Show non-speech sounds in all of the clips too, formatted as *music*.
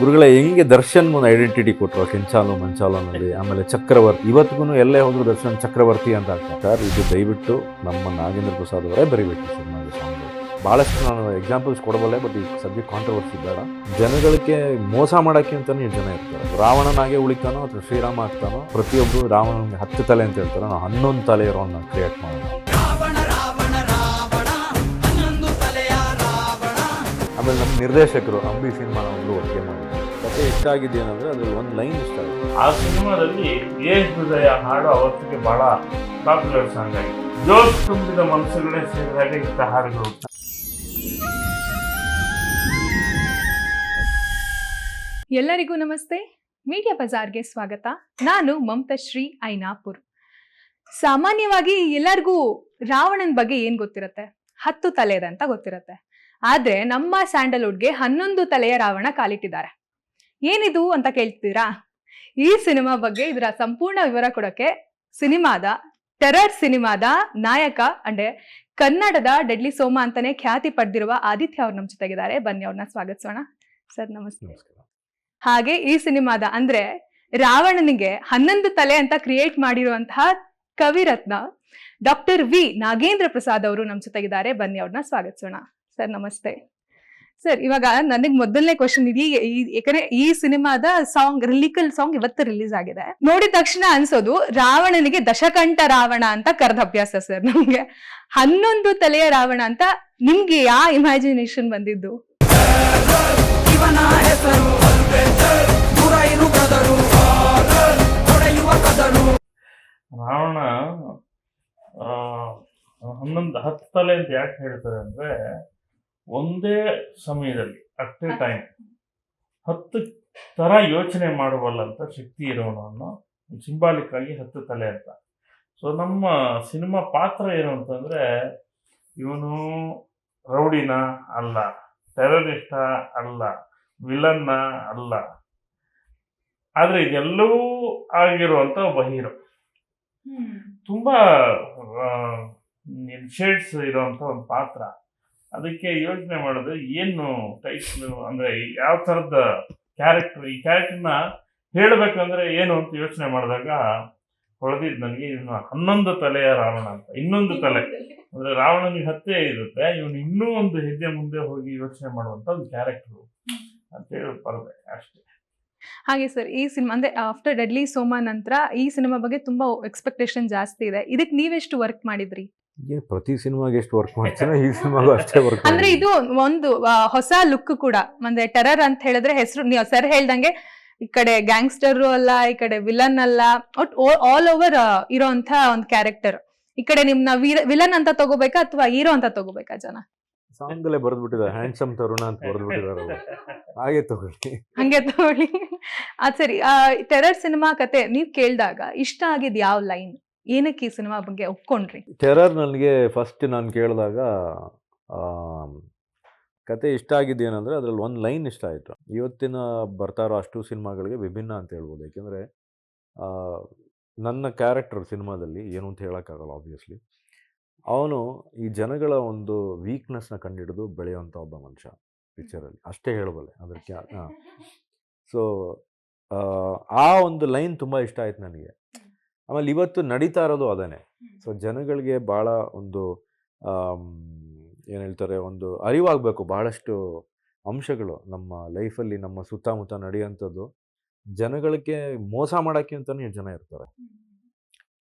ಗುರುಗಳ, ಹೆಂಗೆ ದರ್ಶನ್ ಒಂದು ಐಡೆಂಟಿಟಿ ಕೊಟ್ಟರು ಕೆಂಚಾಲು ಅನ್ನೋದು ಆಮೇಲೆ ಚಕ್ರವರ್ತಿ ಇವತ್ತಿಗೂ ಎಲ್ಲೇ ಹೋದ್ರು ದರ್ಶನ್ ಚಕ್ರವರ್ತಿ ಅಂತ ಆಗ್ತಾರೆ ಸರ್, ಇದು ದಯವಿಟ್ಟು ನಮ್ಮ ನಾಗೇಂದ್ರ ಪ್ರಸಾದ್ ಅವರೇ ಬರಿಬೇಕು ಸಿನಿಮಾಗೆ ಸಾಂಗ್. ಭಾಳಷ್ಟು ನಾನು ಎಕ್ಸಾಂಪಲ್ಸ್ ಕೊಡಬಲ್ಲೆ, ಬಟ್ ಈ ಸಬ್ಜೆಕ್ಟ್ ಕಾಂಟ್ರವರ್ಸಿ ಬೇಡ. ಜನಗಳಿಗೆ ಮೋಸ ಮಾಡೋಕ್ಕೆ ಅಂತಲೇ ಜನ ಇರ್ತಾರೆ. ರಾವಣನಾಗೆ ಉಳಿತಾನೋ ಅಥವಾ ಶ್ರೀರಾಮ ಆಗ್ತಾನೋ ಪ್ರತಿಯೊಬ್ಬರು ರಾವಣನಿಗೆ ಹತ್ತು ತಲೆ ಅಂತ ಹೇಳ್ತಾರೆ. ನಾವು ಹನ್ನೊಂದು ತಲೆ ಇರೋನ್ನ ಕ್ರಿಯೇಟ್ ಮಾಡೋಣ ಆಮೇಲೆ ನಮ್ಮ ನಿರ್ದೇಶಕರು ಅಂಬಿ ಸಿನಿಮಾ ಒಂದು ಒಟ್ಟಿಗೆ ಮಾಡಿದ್ರು ಕತೆ ಇಷ್ಟ ಆಗಿದ್ದು ಏನಂದ್ರೆ ಅದ್ರಲ್ಲಿ ಒಂದು ಲೈನ್ ಇಷ್ಟ ಆಗಿದೆ ಆ ಸಿನಿಮಾದಲ್ಲಿ ಏ ಹೃದಯ ಹಾಡು ಅವತ್ತಿಗೆ ಬಹಳ ಪಾಪ್ಯುಲರ್ ಸಾಂಗ್ ಆಗಿದೆ. ಜೋಶ್ ತುಂಬಿದ ಮನಸ್ಸುಗಳೇ ಸೇರಿದಾಗ ಇಂಥ ಹಾಡುಗಳು ಎಲ್ಲರಿಗೂ ನಮಸ್ತೆ. ಮೀಡಿಯಾ ಬಜಾರ್ಗೆ ಸ್ವಾಗತ. ನಾನು ಮಮತಶ್ರೀ ಐನಾಪುರ್. ಸಾಮಾನ್ಯವಾಗಿ ಎಲ್ಲರಿಗೂ ರಾವಣನ ಬಗ್ಗೆ ಏನ್ ಗೊತ್ತಿರತ್ತೆ? ಹತ್ತು ತಲೆದ ಅಂತ ಗೊತ್ತಿರತ್ತೆ. ಆದ್ರೆ ನಮ್ಮ ಸ್ಯಾಂಡಲ್ವುಡ್ಗೆ ಹನ್ನೊಂದು ತಲೆಯ ರಾವಣ ಕಾಲಿಟ್ಟಿದ್ದಾರೆ. ಏನಿದು ಅಂತ ಕೇಳ್ತೀರಾ? ಈ ಸಿನಿಮಾ ಬಗ್ಗೆ ಇದರ ಸಂಪೂರ್ಣ ವಿವರ ಕೊಡೋಕೆ ಸಿನಿಮಾದ ಟೆರರ್ ಸಿನಿಮಾದ ನಾಯಕ ಅಂದ್ರೆ ಕನ್ನಡದ ಡೆಡ್ಲಿ ಸೋಮ ಅಂತಾನೆ ಖ್ಯಾತಿ ಪಡೆದಿರುವ ಆದಿತ್ಯ ಅವ್ರು ನಮ್ಮ ಜೊತೆಗಿದ್ದಾರೆ. ಬನ್ನಿ ಅವ್ರನ್ನ ಸ್ವಾಗತಿಸೋಣ. ಸರ್ ನಮಸ್ತೆ. ಹಾಗೆ ಈ ಸಿನಿಮಾದ ಅಂದ್ರೆ ರಾವಣನಿಗೆ ಹನ್ನೊಂದು ತಲೆ ಅಂತ ಕ್ರಿಯೇಟ್ ಮಾಡಿರುವಂತಹ ಕವಿರತ್ನ ಡಾಕ್ಟರ್ ವಿ ನಾಗೇಂದ್ರ ಪ್ರಸಾದ್ ಅವರು ನಮ್ಮ ಜೊತೆಗಿದ್ದಾರೆ. ಬನ್ನಿ ಅವ್ರನ್ನ ಸ್ವಾಗತಿಸೋಣ. ಸರ್ ನಮಸ್ತೆ. ಸರ್ ಇವಾಗ ನನಗೆ ಮೊದಲನೇ ಕ್ವಶನ್ ಇದೆ ಈ- ಯಾಕಂದ್ರೆ ಈ ಸಿನಿಮಾದ ಸಾಂಗ್ ರಿಲಿಕಲ್ ಸಾಂಗ್ ಇವತ್ತು ರಿಲೀಸ್ ಆಗಿದೆ. ನೋಡಿದ ತಕ್ಷಣ ಅನ್ಸೋದು ರಾವಣನಿಗೆ ದಶಕಂಠ ರಾವಣ ಅಂತ ಕರೆದ ಅಭ್ಯಾಸ ಸರ್ ನಮ್ಗೆ. ಹನ್ನೊಂದು ತಲೆಯ ರಾವಣ ಅಂತ ನಿಮ್ಗೆ ಯಾ ಇಮ್ಯಾಜಿನೇಷನ್ ಬಂದಿದ್ದು? ರಾವಣ ಆ, ಹನ್ನೊಂದು ಹತ್ತು ತಲೆ ಅಂತ ಯಾಕೆ ಹೇಳ್ತಾರೆ ಅಂದ್ರೆ ಒಂದೇ ಸಮಯದಲ್ಲಿ ಅಟ್ ಎ ಟೈಮ್ ಹತ್ತು ತರ ಯೋಚನೆ ಮಾಡುವಲ್ಲಂತ ಶಕ್ತಿ ಇರೋನು ಅನ್ನೋ ಸಿಂಬಾಲಿಕ್ ಆಗಿ ಹತ್ತು ತಲೆ ಅಂತ. ಸೊ ನಮ್ಮ ಸಿನಿಮಾ ಪಾತ್ರ ಏನು ಅಂತಂದ್ರೆ ಇವನು ರೌಡಿನ ಅಲ್ಲ ಟೆರರಿಸ್ಟ ಅಲ್ಲ ವಿಲನ್ನ ಅಲ್ಲ. ಆದ್ರೆ ಇದೆಲ್ಲವೂ ಆಗಿರುವಂತ ಒಬ್ಬ ಹೀರೋ ತುಂಬಾ ಶೇಡ್ಸ್ ಇರುವಂತ ಒಂದು ಪಾತ್ರ. ಅದಕ್ಕೆ ಯೋಚನೆ ಮಾಡೋದು ಏನು ಟೈಪ್ ಅಂದ್ರೆ ಯಾವ ತರದ ಕ್ಯಾರೆಕ್ಟರ್ ಈ ಕ್ಯಾರೆಕ್ಟರ್ನ ಹೇಳಬೇಕಂದ್ರೆ ಏನು ಅಂತ ಯೋಚನೆ ಮಾಡಿದಾಗ ಹೊಳೆದಿದ್ದು ನನಗೆ ಇವನು ಹನ್ನೊಂದು ತಲೆಯ ರಾವಣ ಅಂತ. ಇನ್ನೊಂದು ತಲೆ. ಅಂದ್ರೆ ರಾವಣನಿಗೆ ಹತ್ತೆ ಇರುತ್ತೆ, ಇವನು ಇನ್ನೂ ಒಂದು ಹೆಜ್ಜೆ ಮುಂದೆ ಹೋಗಿ ಯೋಚನೆ ಮಾಡುವಂತ ಒಂದು ಕ್ಯಾರೆಕ್ಟರ್ ಅಂತೇಳಿ ಬರದೆ ಅಷ್ಟೇ. ಹಾಗೆ ಸರ್ ಈ ಸಿನಿಮಾ ಅಂದ್ರೆ ಆಫ್ಟರ್ ಡೆಡ್ಲಿ ಸೋಮಾ ನಂತರ ಈ ಸಿನಿಮಾ ಬಗ್ಗೆ ತುಂಬಾ ಎಕ್ಸ್ಪೆಕ್ಟೇಷನ್ ಜಾಸ್ತಿ ಇದೆ. ಇದಕ್ಕೆ ನೀವೆಷ್ಟು ವರ್ಕ್ ಮಾಡಿದ್ರಿ? ಏನ್ ಪ್ರತಿ ಸಿನಿಮಾಗೆ ಎಷ್ಟು ವರ್ಕ್ ಮಾಡ್ತೀನೋ ಈ ಸಿನಿಮಾಗೂ ಅಷ್ಟೇ ವರ್ಕ್ *laughs* ಅಂದ್ರೆ ಇದು ಒಂದು ಆ, ಹೊಸ ಲುಕ್ ಕೂಡ. ಅಂದ್ರೆ ಟೆರರ್ ಅಂತ ಹೇಳಿದ್ರೆ ಹೆಸರು ನೀವು ಸರ್ ಹೇಳ್ದಂಗೆ ಈ ಕಡೆ ಗ್ಯಾಂಗ್ಸ್ಟರ್ ಅಲ್ಲ ಈ ಕಡೆ ವಿಲನ್ ಅಲ್ಲ ಒಟ್ ಆಲ್ ಓವರ್ ಇರೋಂತ ಒಂದು ಕ್ಯಾರೆಕ್ಟರ್ ಈ ಕಡೆ ನಿಮ್ನ ವಿಲನ್ ಅಂತ ತಗೋಬೇಕಾ ಅಥವಾ ಹೀರೋ ಅಂತ ತಗೋಬೇಕಾ ಜನ? ಸಾಂಗ್ ಅಲ್ಲೇ ಬರೆದ್ಬಿಟ್ಟಿದ್ದಾರೆ. ಹ್ಯಾಂಡ್ಸಮ್ ತರುಣ ಅಂತ ಬರೆದ್ಬಿಟ್ಟಿದ್ದಾರೆ ಅವ್ರು. ಹಾಗೆ ತಗೊಳ್ಳಿ. ಹಂಗೆ ತಗೊಳ್ಳಿ. ಅದ್ ಸರಿ. ಟೆರರ್ ಸಿನಿಮಾ ಕತೆ ನೀವ್ ಕೇಳಿದಾಗ ಇಷ್ಟ ಆಗಿದ್ ಯಾವ ಲೈನ್ ಏನಕ್ಕೆ ಈ ಸಿನಿಮಾ ಬಗ್ಗೆ ಒಪ್ಕೊಂಡ್ರಿ? ಟೆರರ್ ನನಗೆ ಫಸ್ಟ್ ನಾನು ಕೇಳಿದಾಗ ಕತೆ ಇಷ್ಟ ಆಗಿದ್ದು ಏನಂದರೆ ಅದರಲ್ಲಿ ಒಂದು ಲೈನ್ ಇಷ್ಟ ಆಯಿತು. ಇವತ್ತಿನ ಬರ್ತಾ ಇರೋ ಅಷ್ಟು ಸಿನಿಮಾಗಳಿಗೆ ವಿಭಿನ್ನ ಅಂತ ಹೇಳ್ಬೋದು. ಯಾಕೆಂದರೆ ನನ್ನ ಕ್ಯಾರೆಕ್ಟರ್ ಸಿನಿಮಾದಲ್ಲಿ ಏನು ಅಂತ ಹೇಳೋಕ್ಕಾಗಲ್ಲ ಆಬ್ವಿಯಸ್ಲಿ ಅವನು ಈ ಜನಗಳ ಒಂದು ವೀಕ್ನೆಸ್ನ ಕಂಡುಹಿಡಿದು ಬೆಳೆಯುವಂಥ ಒಬ್ಬ ಮನುಷ್ಯ ಪಿಕ್ಚರಲ್ಲಿ ಅಷ್ಟೇ ಹೇಳಬಲ್ಲೆ. ಅದಕ್ಕೆ ಹಾಂ ಸೊ ಆ ಒಂದು ಲೈನ್ ತುಂಬ ಇಷ್ಟ ಆಯ್ತು ನನಗೆ. ಆಮೇಲೆ ಇವತ್ತು ನಡೀತಾ ಇರೋದು ಅದೇ ಸೊ ಜನಗಳಿಗೆ ಭಾಳ ಒಂದು ಏನು ಹೇಳ್ತಾರೆ ಒಂದು ಅರಿವಾಗಬೇಕು ಭಾಳಷ್ಟು ಅಂಶಗಳು ನಮ್ಮ ಲೈಫಲ್ಲಿ ನಮ್ಮ ಸುತ್ತಮುತ್ತ ನಡೆಯುವಂಥದ್ದು. ಜನಗಳಿಗೆ ಮೋಸ ಮಾಡೋಕ್ಕೆ ಅಂತಲೇ ಜನ ಇರ್ತಾರೆ.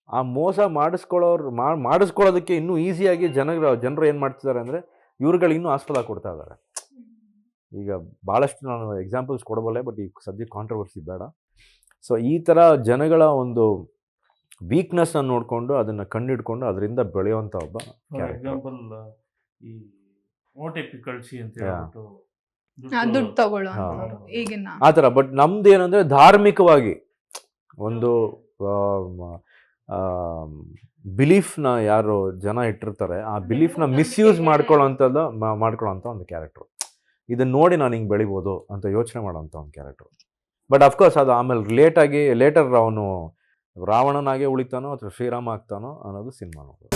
ಆ ಮೋಸ ಮಾಡಿಸ್ಕೊಳ್ಳೋರು ಮಾಡಿಸ್ಕೊಳ್ಳೋದಕ್ಕೆ ಇನ್ನೂ ಈಸಿಯಾಗಿ ಜನ ಜನರು ಏನು ಮಾಡ್ತಿದ್ದಾರೆ ಅಂದರೆ ಇವ್ರುಗಳು ಇನ್ನೂ ಆಸ್ಪದ ಕೊಡ್ತಾ ಇದ್ದಾರೆ. ಈಗ ಭಾಳಷ್ಟು ನಾನು ಎಕ್ಸಾಂಪಲ್ಸ್ ಕೊಡಬಲ್ಲೆ ಬಟ್ ಈ ಸಬ್ಜೆಕ್ಟ್ ಕಾಂಟ್ರವರ್ಸಿ ಬೇಡ. ಸೊ ಈ ಥರ ಜನಗಳ ಒಂದು ವೀಕ್ನೆಸ್ನ ನೋಡಿಕೊಂಡು ಅದನ್ನು ಕಂಡಿಡ್ಕೊಂಡು ಅದರಿಂದ ಬೆಳೆಯುವಂಥ ಒಬ್ಬ ಫಾರ್. ಎಕ್ಸಾಂಪಲ್ ಈ ಮೋಟೆ ಪಿಕಲ್ಸಿ ಅಂತ. ಹೇಳ್ಬಿಟ್ಟು ಆ, ದುಡ್ಡು ತಗೊಳ್ಳೋ ಹಾ. ಈಗಿನ ಆ ಥರ ಬಟ್ ನಮ್ದು ಏನಂದರೆ ಧಾರ್ಮಿಕವಾಗಿ ಒಂದು ಬಿಲೀಫ್ನ ಯಾರು ಜನ ಇಟ್ಟಿರ್ತಾರೆ ಆ ಬಿಲೀಫ್ನ ಮಿಸ್ಯೂಸ್ ಮಾಡ್ಕೊಳ್ಳೋಂಥದ್ದು ಮಾಡ್ಕೊಳ್ಳೋಂಥ ಒಂದು ಕ್ಯಾರೆಕ್ಟ್ರು ಇದನ್ನ ನೋಡಿ ನಾನು ಹಿಂಗೆ ಬೆಳಿಬೋದು ಅಂತ ಯೋಚನೆ ಮಾಡೋಂಥ ಒಂದು ಕ್ಯಾರೆಕ್ಟ್ರು ಬಟ್ ಅಫ್ಕೋರ್ಸ್ ಅದು ಆಮೇಲೆ ಲೇಟಾಗಿ ಲೇಟರ್ ಅವನು ರಾವಣನಾಗೆ ಉಳಿತಾನೋ ಅಥವಾ ಶ್ರೀರಾಮ ಆಗ್ತಾನೋ ಅನ್ನೋದು ಸಿನಿಮಾ ನೋಡೋದು.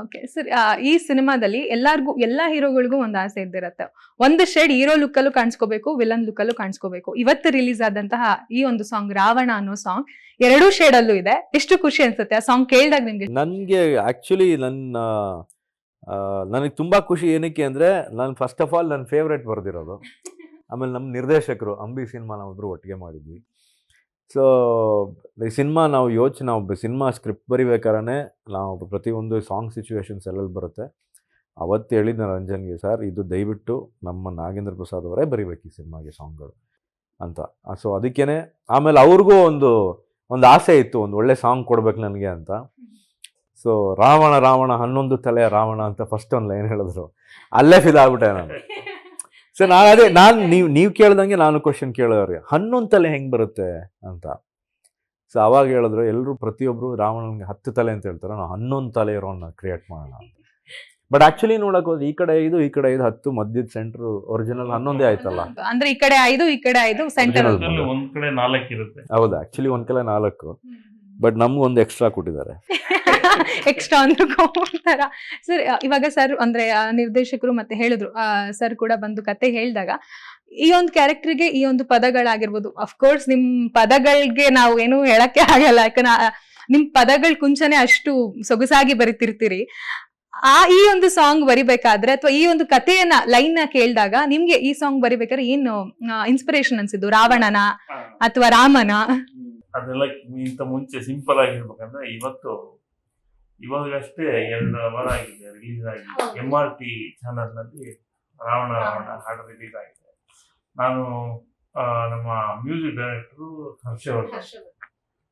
Okay sir. ಈ ಸಿನಿಮಾದಲ್ಲಿ ಎಲ್ಲಾರ್ಗೂ ಎಲ್ಲಾ ಹೀರೋಗಳಿಗೂ ಒಂದು ಆಸೆ ಇದ್ದಿರತ್ತೆ. ಒಂದು ಶೇಡ್ ಹೀರೋ ಲುಕ್ ಅಲ್ಲೂ ಕಾಣಿಸ್ಕೋಬೇಕು ವಿಲನ್ ಲುಕ್ ಅಲ್ಲೂ ಕಾಣಿಸ್ಕೋಬೇಕು. ಇವತ್ತು ರಿಲೀಸ್ ಆದಂತಹ ಈ ಒಂದು ಸಾಂಗ್ ರಾವಣ ಅನ್ನೋ ಸಾಂಗ್ ಎರಡೂ ಶೇಡ್ ಅಲ್ಲೂ ಇದೆ. ಎಷ್ಟು ಖುಷಿ ಅನ್ಸುತ್ತೆ? ಆ ಸಾಂಗ್ ಕೇಳಿದಾಗ ನಿಮ್ಗೆ ನನಗೆ ಆ್ಯಕ್ಚುಲಿ ನನ್ನ ನನಗೆ ತುಂಬ ಖುಷಿ ಏನಕ್ಕೆ ಅಂದರೆ ನಾನು ಫಸ್ಟ್ ಆಫ್ ಆಲ್ ನನ್ನ ಫೇವ್ರೇಟ್ ಬರೆದಿರೋದು. ಆಮೇಲೆ ನಮ್ಮ ನಿರ್ದೇಶಕರು ಅಂಬಿ ಸಿನಿಮಾ ನಾವಿಬ್ಬರು ಒಟ್ಟಿಗೆ ಮಾಡಿದ್ವಿ. ಸೊ ಈ ಸಿನಿಮಾ ನಾವು ಯೋಚನೆ ನಾವು ಸಿನಿಮಾ ಸ್ಕ್ರಿಪ್ಟ್ ಬರಿಬೇಕಾದ್ರೆ ನಾವು ಪ್ರತಿಯೊಂದು ಸಾಂಗ್ ಸಿಚುವೇಶನ್ಸ್ ಎಲ್ಲೆಲ್ಲಿ ಬರುತ್ತೆ, ಅವತ್ತು ಹೇಳಿದ್ದೆ ರಂಜನ್ಗೆ, ಸರ್, ಇದು ದಯವಿಟ್ಟು ನಮ್ಮ ನಾಗೇಂದ್ರ ಪ್ರಸಾದ್ ಅವರೇ ಬರಿಬೇಕು ಈ ಸಿನಿಮಾಗೆ ಸಾಂಗ್ಗಳು ಅಂತ. ಸೊ ಅದಕ್ಕೇ ಆಮೇಲೆ ಅವ್ರಿಗೂ ಒಂದು ಒಂದು ಆಸೆ ಇತ್ತು, ಒಂದು ಒಳ್ಳೆ ಸಾಂಗ್ ಕೊಡ್ಬೇಕು ನನಗೆ ಅಂತ. ಸೊ ರಾವಣ ರಾವಣ ಹನ್ನೊಂದು ತಲೆ ರಾವಣ ಅಂತ ಫಸ್ಟ್ ಒಂದು ಲೈನ್ ಹೇಳಿದ್ರು. ಅಲ್ಲೇ ಫಿದಾಗ್ಬಿಟ್ಟೆ ನಾನು. ಸೊ ನಾನು ಅದೇ ನಾನು ನೀವು ನೀವು ಕೇಳ್ದಂಗೆ ನಾನು ಕ್ವಶನ್ ಕೇಳೋರಿಗೆ ಹನ್ನೊಂದು ತಲೆ ಹೆಂಗೆ ಬರುತ್ತೆ ಅಂತ. ಸೊ ಅವಾಗ ಹೇಳಿದ್ರು ಎಲ್ಲರೂ ಪ್ರತಿಯೊಬ್ಬರು ರಾವಣನಿಗೆ ಹತ್ತು ತಲೆ ಅಂತ ಹೇಳ್ತಾರೆ. ನಾವು ಹನ್ನೊಂದು ತಲೆ ಇರೋನ್ನ ಕ್ರಿಯೇಟ್ ಮಾಡೋಣ ಬಟ್ ಆಕ್ಚುಲಿ ನೋಡಕ್ ಹೋದ್ರೆ ಈ ಕಡೆ ಐದು ಈ ಕಡೆ ಐದು ಹತ್ತು ಮಧ್ಯದ ಸೆಂಟರ್ ಒರಿಜಿನಲ್ ಹನ್ನೊಂದೇ ಆಯ್ತಲ್ಲ. ಅಂದ್ರೆ ಈ ಕಡೆ ಐದು ಈ ಕಡೆ ಐದು ಸೆಂಟರ್. ಒಂದ್. ಕಡೆ ನಾಲ್ಕು ಇರುತ್ತೆ. ಹೌದಾ ಆಕ್ಚುಲಿ ಒಂದ್ ಕಡೆ ನಾಲ್ಕು. ಬಟ್ ನಮ್ಗೆ ಒಂದು ಎಕ್ಸ್ಟ್ರಾ ಕೊಟ್ಟಿದ್ದಾರೆ. *laughs* ಎಕ್ಸ್ಟ್ರಾ ಅಂದ್ರೆ ತರ ಸರ್ ಇವಾಗ ಸರ್ ಅಂದ್ರೆ ಆ, ನಿರ್ದೇಶಕರು ಮತ್ತೆ ಹೇಳಿದ್ರು ಸರ್ ಕೂಡ ಬಂದು ಕತೆ ಹೇಳಿದಾಗ ಈ ಒಂದು ಕ್ಯಾರೆಕ್ಟರ್ಗೆ ಈ ಒಂದು ಪದಗಳಾಗಿರ್ಬೋದು. ಅಫ್ಕೋರ್ಸ್ ನಿಮ್ ಪದಗಳಿಗೆ ನಾವು ಏನು ಹೇಳಕ್ಕೆ ಆಗಲ್ಲ. ಯಾಕಂದ್ರೆ ನಿಮ್ ಪದಗಳ ಕುಂಚನೆ ಅಷ್ಟು ಸೊಗಸಾಗಿ ಬರಿತಿರ್ತೀರಿ. ಆ ಈ ಒಂದು ಸಾಂಗ್ ಬರಿಬೇಕಾದ್ರೆ ಅಥವಾ ಈ ಒಂದು ಕಥೆಯನ್ನ ಲೈನ್ನ ಕೇಳಿದಾಗ ನಿಮ್ಗೆ ಈ ಸಾಂಗ್ ಬರಿಬೇಕಾದ್ರೆ ಏನು ಇನ್ಸ್ಪಿರೇಷನ್ ಅನ್ಸಿದ್ದು? ರಾವಣನ ಅಥವಾ ರಾಮನ? ಅದೆಲ್ಲ ಇಂತ ಮುಂಚೆ ಸಿಂಪಲ್ ಆಗಿರ್ಬೇಕಂದ್ರೆ ಇವತ್ತು ಇವಾಗಷ್ಟೇ ಎರಡು ವಾರ ಆಗಿದೆ ರಿಲೀಸ್ ಆಗಿದೆ ಎಂ ಆರ್ ಟಿ ಚಾನಲ್ನಲ್ಲಿ ರಾವಣ ರಾವಣ ಹಾಡು ರಿಲೀಸ್ ಆಗಿದೆ ನಾನು ನಮ್ಮ music director Harshavardhan.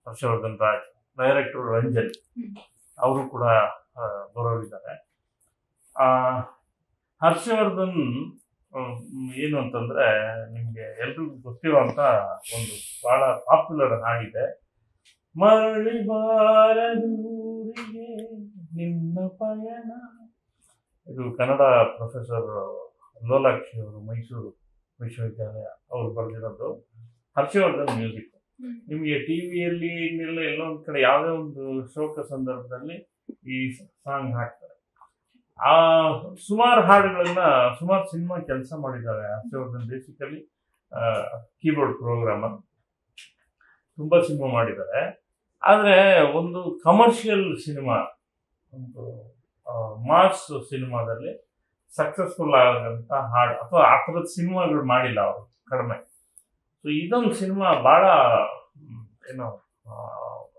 Harshavardhan. Raj director Ranjan. ಅವರು ಕೂಡ ಬರೋರಿದ್ದಾರೆ. ಆ, ಹರ್ಷವರ್ಧನ್ ಏನು ಅಂತಂದ್ರೆ ನಿಮಗೆ ಎಲ್ರಿಗೂ ಗೊತ್ತಿರುವಂತ ಒಂದು ಬಹಳ ಪಾಪ್ಯುಲರ್ ಹಾಡಿದೆ. ಮರಳಿ ಬಾರದೂರಿಗೆ ನಿನ್ನ ಪಯಣ. ಇದು ಕನ್ನಡ ಪ್ರೊಫೆಸರ್ ಲೋಲಾಕ್ಷಿ ಅವರು ಮೈಸೂರು ವಿಶ್ವವಿದ್ಯಾಲಯ ಅವರು ಬರೆದಿರೋದು ಹರ್ಷವರ್ಧನ್ ಮ್ಯೂಸಿಕ್. ನಿಮಗೆ ಟಿವಿಯಲ್ಲಿ ಇನ್ನೆಲ್ಲ ಎಲ್ಲೋ ಒಂದು ಕಡೆ ಯಾವುದೇ ಒಂದು ಶೋಕ ಸಂದರ್ಭದಲ್ಲಿ ಈ ಸಾಂಗ್ ಹಾಕ್ತಾರೆ. ಆ ಸುಮಾರು ಹಾಡುಗಳನ್ನ ಸುಮಾರು ಸಿನಿಮಾ ಕೆಲಸ ಮಾಡಿದ್ದಾರೆ ಹರ್ಷವರ್ಧನ್ ಬೇಸಿಕಲಿ ಕೀಬೋರ್ಡ್ ಪ್ರೋಗ್ರಾಮರ್ ತುಂಬಾ ಸಿನಿಮಾ ಮಾಡಿದ್ದಾರೆ. ಆದ್ರೆ ಒಂದು ಕಮರ್ಷಿಯಲ್ ಸಿನಿಮಾ ಒಂದು ಮಾರ್ಸ್ ಸಿನಿಮಾದಲ್ಲಿ ಸಕ್ಸಸ್ಫುಲ್ ಆಗಂತ ಹಾಡು ಅಥವಾ ಆ ಥರದ ಸಿನಿಮಾಗಳು ಮಾಡಿಲ್ಲ ಅವರು ಕಡಿಮೆ. ಸೊ ಇದೊಂದು ಸಿನಿಮಾ ಬಹಳ ಏನೋ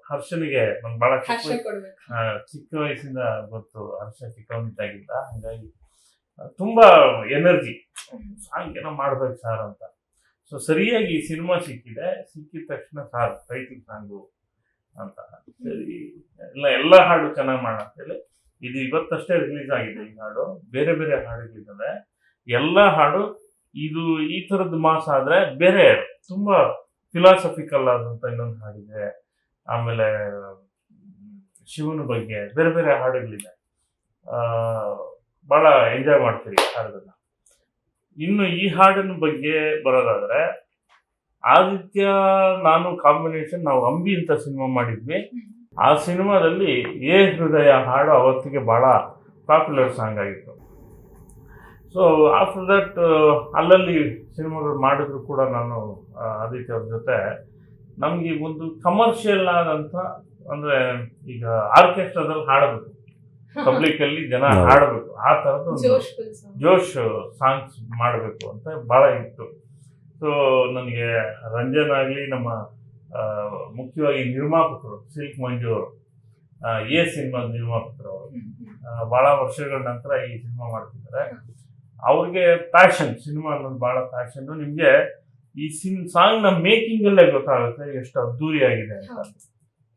ಹರ್ಷನಿಗೆ ನಂಗೆ ಬಹಳ ಚಿಕ್ಕ ಚಿಕ್ಕ ವಯಸ್ಸಿಂದ ಗೊತ್ತು ಹರ್ಷ ಚಿಕ್ಕವನಿದ್ದಾಗಿದ್ದ ಹಂಗಾಗಿ ತುಂಬ ತುಂಬಾ ಎನರ್ಜಿ. ಸಾಂಗ್ ಏನೋ ಮಾಡ್ಬೇಕು ಸರ್ ಅಂತ. ಸೊ ಸರಿಯಾಗಿ ಈ ಸಿನಿಮಾ ಸಿಕ್ಕಿದೆ. ಸಿಕ್ಕಿದ ತಕ್ಷಣ ಸಾರ್ ಟೈಟಲ್ ಸಾಂಗು ಅಂತ. ಸರಿ ಎಲ್ಲ ಎಲ್ಲ ಹಾಡು ಚೆನ್ನಾಗಿ ಮಾಡೋಣ ಅಂತೇಳಿ ಇದು ಇವತ್ತಷ್ಟೇ ರಿಲೀಸ್ ಆಗಿದೆ ಈ ಹಾಡು. ಬೇರೆ ಬೇರೆ ಹಾಡುಗಳಿದ್ದಾವೆ ಎಲ್ಲ ಹಾಡು ಇದು ಈ ಥರದ್ದು ಮಾಸ ಆದ್ರೆ ಬೇರೆ ತುಂಬಾ ಫಿಲಾಸಫಿಕಲ್ ಆದಂತ ಇನ್ನೊಂದು ಹಾಡಿದೆ. ಆಮೇಲೆ ಶಿವನ ಬಗ್ಗೆ ಬೇರೆ ಬೇರೆ ಹಾಡುಗಳಿದೆ. ಬಹಳ ಎಂಜಾಯ್ ಮಾಡ್ತೀರಿ ಹಾಡನ್ನ ಇನ್ನು ಈ ಹಾಡಿನ ಬಗ್ಗೆ ಬರೋದಾದ್ರೆ ಆದಿತ್ಯ ನಾನು ಕಾಂಬಿನೇಷನ್ ನಾವು ಅಂಬಿ ಅಂತ ಸಿನಿಮಾ ಮಾಡಿದ್ವಿ. ಆ ಸಿನಿಮಾದಲ್ಲಿ ಏ ಹೃದಯ ಹಾಡು ಅವತ್ತಿಗೆ ಬಹಳ ಪಾಪ್ಯುಲರ್ ಸಾಂಗ್ ಆಗಿತ್ತು. ಸೊ ಆಫ್ಟರ್ ದಟ್ ಅಲ್ಲಲ್ಲಿ ಸಿನಿಮಾಗಳು ಮಾಡಿದ್ರು ಕೂಡ ನಾನು ಆದಿತ್ಯ ಅವ್ರ ಜೊತೆ. ನಮಗೆ ಒಂದು ಕಮರ್ಷಿಯಲ್ ಆದಂತ ಅಂದ್ರೆ ಈಗ ಆರ್ಕೆಸ್ಟ್ರಾದಲ್ಲಿ ಹಾಡಬೇಕು. ಪಬ್ಲಿಕ್ ಅಲ್ಲಿ ಜನ ಹಾಡಬೇಕು. ಆ ತರದ ಒಂದು ಜೋಶ್ ಸಾಂಗ್ಸ್ ಮಾಡಬೇಕು ಅಂತ ಬಹಳ ಇತ್ತು. ಸೊ ನನಗೆ ರಂಜನ್ ಆಗಲಿ ನಮ್ಮ ಮುಖ್ಯವಾಗಿ ನಿರ್ಮಾಪಕರು ಸಿಲ್ಕ್ ಮಂಜು ಅವರು ಎ ಸಿನಿಮಾ ನಿರ್ಮಾಪಕರು ಅವರು. ಬಹಳ ವರ್ಷಗಳ ನಂತರ ಈ ಸಿನಿಮಾ ಮಾಡ್ತಿದ್ದಾರೆ. ಅವ್ರಿಗೆ ಪ್ಯಾಷನ್ ಸಿನಿಮಾ ಅನ್ನೋದು ಬಹಳ ಪ್ಯಾಷನ್. ನಿಮಗೆ ಈ ಸಿನ್ ಸಾಂಗ್ನ ಮೇಕಿಂಗ್ ಅಲ್ಲೇ ಗೊತ್ತಾಗುತ್ತೆ ಎಷ್ಟು ಅದ್ದೂರಿ ಆಗಿದೆ ಅಂತ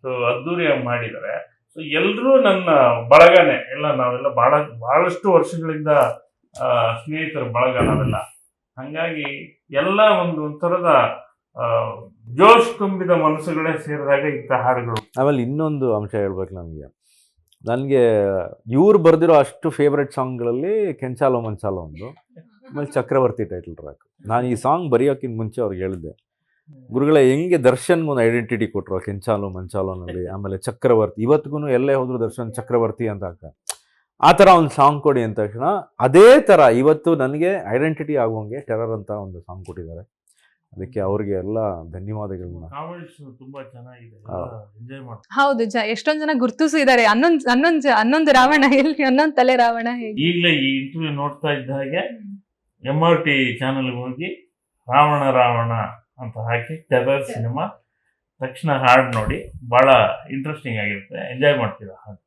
ಸೊ ಅದ್ದೂರಿಯಾಗಿ ಮಾಡಿದ್ದಾರೆ. ಸೊ ಎಲ್ಲರೂ ನನ್ನ ಬಳಗನೆ. ಎಲ್ಲ ನಾವೆಲ್ಲ ಬಹಳ ಬಹಳಷ್ಟು ವರ್ಷಗಳಿಂದ ಸ್ನೇಹಿತರ ಬಳಗ ನಾವೆಲ್ಲ. ಹಂಗಾಗಿ ಎಲ್ಲ ಒಂದು ಒಂಥರದ ಜೋಶ್ ತುಂಬಿದ ಮನಸ್ಸುಗಳೇ ಸೇರಿದಾಗ ಇಂಥ ಹಾಡುಗಳು. ಆಮೇಲೆ ಇನ್ನೊಂದು ಅಂಶ ಹೇಳ್ಬೇಕು ನನಗೆ ನನಗೆ, ಇವ್ರು ಬರೆದಿರೋ ಅಷ್ಟು ಫೇವ್ರೆಟ್ ಸಾಂಗ್ಗಳಲ್ಲಿ ಕೆಂಚಾಲೋ ಮಂಚಾಲೋ ಒಂದು. ಆಮೇಲೆ ಚಕ್ರವರ್ತಿ ಟೈಟಲ್ ಟ್ರ್ಯಾಕ್ ನಾನು ಈ ಸಾಂಗ್ ಬರೆಯೋಕ್ಕಿಂತ ಮುಂಚೆ ಅವ್ರಿಗೆ ಹೇಳಿದೆ. ಗುರುಗಳೇ, ಹೆಂಗೆ ದರ್ಶನ್ಗೊಂದು ಐಡೆಂಟಿಟಿ ಕೊಟ್ಟರು ಕೆಂಚಾಲು ಮಂಚಾಲೋನಲ್ಲಿ? ಆಮೇಲೆ ಚಕ್ರವರ್ತಿ. ಇವತ್ತಿಗೂ ಎಲ್ಲೇ ಹೋದ್ರು ದರ್ಶನ್ ಚಕ್ರವರ್ತಿ ಅಂತ ಆ ಥರ ಒಂದು ಸಾಂಗ್ ಕೊಡಿ ಅಂದ ತಕ್ಷಣ ಅದೇ ಥರ ಇವತ್ತು ನನಗೆ ಐಡೆಂಟಿಟಿ ಆಗುವಂಗೆ ಟೆರರ್ ಅಂತ ಒಂದು ಸಾಂಗ್ ಕೊಟ್ಟಿದ್ದಾರೆ. ಅದಕ್ಕೆ ಅವ್ರಿಗೆ ಎಲ್ಲ ಧನ್ಯವಾದಗಳನ್ನ. ಕಾಮೆಂಟ್ಸ್ ತುಂಬಾ ಚೆನ್ನಾಗಿದೆ ಹೌದು. ಎಂಜಾಯ್ ಮಾಡ್ತಾರೆ ಹೌದು ಜ ಎಷ್ಟೊಂದ್ ಜನ ಗುರ್ತಿಸಿದ್ದಾರೆ. ಹನ್ನೊಂದ್ ಹನ್ನೊಂದ್ ಜ- ಹನ್ನೊಂದು ರಾವಣ ಎಲ್ಲಿ ಹನ್ನೊಂದ್ ತಲೆ ರಾವಣ ಈಗಲೇ ಈ ಇಂಟರ್ವ್ಯೂ ನೋಡ್ತಾ ಇದ್ದ ಹಾಗೆ ಎಂ ಆರ್ ಟಿ ಚಾನಲ್ಗೆ ಹೋಗಿ ರಾವಣ ರಾವಣ ಅಂತ ಹಾಕಿ ಟೆರರ್ ಸಿನಿಮಾ ತಕ್ಷಣ ಹಾಡು ನೋಡಿ ಬಹಳ ಇಂಟ್ರೆಸ್ಟಿಂಗ್ ಆಗಿರುತ್ತೆ. ಎಂಜಾಯ್ ಮಾಡ್ತೀರಾ ಹಾಡು